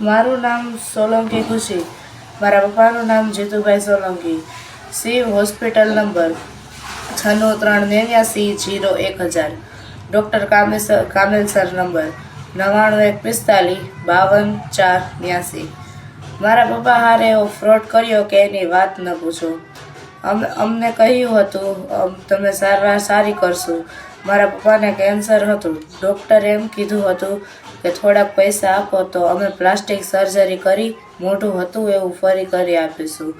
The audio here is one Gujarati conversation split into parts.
મારું નામ સોલંકી ખુશી. મારા પપ્પાનું નામ જીતુભાઈ સોલંકી. સિવ હોસ્પિટલ નંબર છન્નું ત્રણ નેવ્યાસી જીરો એક હજાર. ડૉક્ટર કામેસર કામેલસર નંબર નવ્વાણું એક પિસ્તાલીસ બાવન ચાર ન્યાસી મારા પપ્પા હારે એવો ફ્રોડ કર્યો કે એની વાત ન પૂછો. અમે, અમને કહ્યું હતું તમે સારવાર સારી કરશું. મારા પપ્પાને કેન્સર હતું. ડૉક્ટરે એમ કીધું હતું કે થોડાક પૈસા આપો તો અમે પ્લાસ્ટિક સર્જરી કરી મોઢું હતું એવું ફરી કરી આપીશું.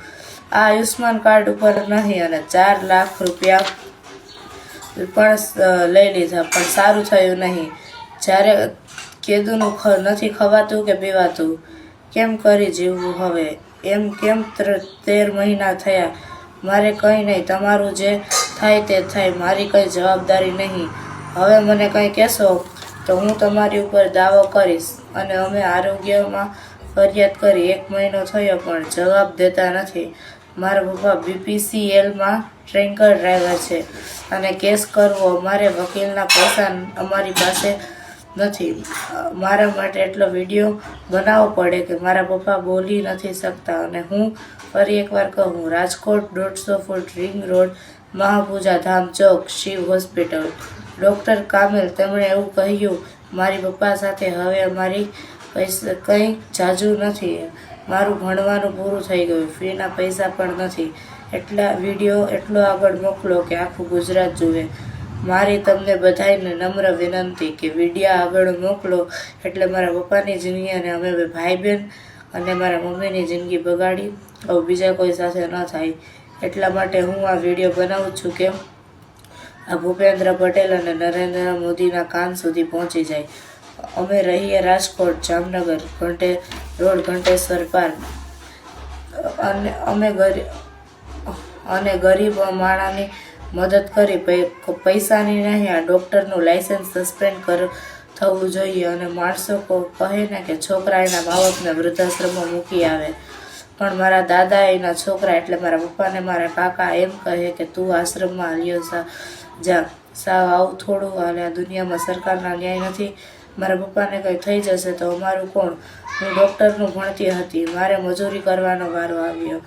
આ આયુષ્માન કાર્ડ ઉપર નહીં અને ચાર લાખ રૂપિયા પણ લઈ લીધા, પણ સારું થયું નહીં. જ્યારે કેદુનું નથી ખવાતું કે પીવાતું, કેમ કરી જીવવું હવે? એમ કેમ તેર મહિના થયા? મારે કંઈ નહીં, તમારું જે થાય તે થાય, મારી કંઈ જવાબદારી નહીં. હવે મને કંઈ કહેશો તો હું તમારી ઉપર દાવો કરીશ અને અમે આરોગ્યમાં ફરિયાદ કરી એક મહિનો થયો પણ જવાબ દેતા નથી. મારા પપ્પા બીપીસીએલમાં ટ્રેન્કર ડ્રાઈવર છે અને કેસ કરવો મારે વકીલના પૈસા અમારી પાસે નથી. મારા માટે એટલો વીડિયો બનાવવો પડે કે મારા પપ્પા બોલી નથી શકતા અને હું ફરી એકવાર કહું, રાજકોટ દોઢસો foot ring road Mahapuja Dham Chowk Shiv hospital. Doctor Kamel તેમણે એવું કહ્યું, મારી પપ્પા સાથે હવે મારી પૈસા કંઈ જાજુ નથી. મારું ભણવાનું પૂરું થઈ ગયું ફીના પૈસા પણ નથી. એટલા વીડિયો એટલો આગળ મોકલો કે આખું ગુજરાત જુએ. મારી તમને બધાને નમ્ર વિનંતી કે વિડીયા આગળ મોકલો, એટલે મારા પપ્પાની જિંદગી અને અમે ભાઈ બહેન અને મારા મમ્મીની જિંદગી બગાડી, આવું બીજા કોઈ સાથે ન થાય. એટલા માટે હું આ વીડિયો બનાવું છું કે આ ભૂપેન્દ્ર પટેલ અને નરેન્દ્ર મોદીના કાન સુધી પહોંચી જાય. અમે રહીએ રાજકોટ, જામનગર, ઘંટે, રોડ ઘંટેશ્વર પાર્ક અને અમે ગરીબ અને ગરીબ માણાની મદદ કરી પૈસાની નહીં, આ ડૉક્ટરનું લાઇસન્સ સસ્પેન્ડ કર, થવું જોઈએ. અને માણસો કહે ને કે છોકરા એના બાપને વૃદ્ધાશ્રમમાં મૂકી આવે. પણ મારા દાદા એના છોકરા એટલે મારા પપ્પાને મારા કાકા એમ કહે કે તું આશ્રમમાં હાલ્યો સા, જા, સાવ આવું થોડું અને આ દુનિયામાં સરકારના ન્યાય નથી. મારા પપ્પાને કંઈ થઈ જશે તો અમારું કોણ? હું ડૉક્ટરનું ભણતી હતી. મારે મજૂરી કરવાનો વારો આવ્યો.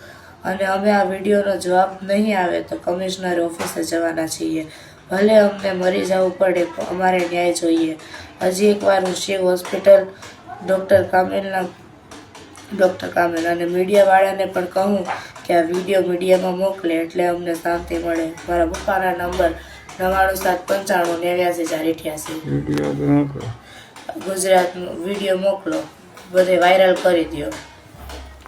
અને અમે આ વિડીયોનો જવાબ નહીં આવે તો કમિશનર ઓફિસે જવાના છીએ. ભલે અમને મરી જવું પડે, અમારે ન્યાય જોઈએ. હજી એકવાર હું શિવ હોસ્પિટલ ડૉક્ટર કામિલના ડૉક્ટર કામેલ અને મીડિયાવાળાને પણ કહું કે આ વીડિયો મીડિયામાં મોકલે એટલે અમને શાંતિ મળે. મારા પપ્પાના નંબર નવ્વાણું સાત પંચાણું નેવ્યાસી ચાર અઠ્યાસી. ગુજરાતનો વીડિયો મોકલો. બધે વાયરલ કરી દો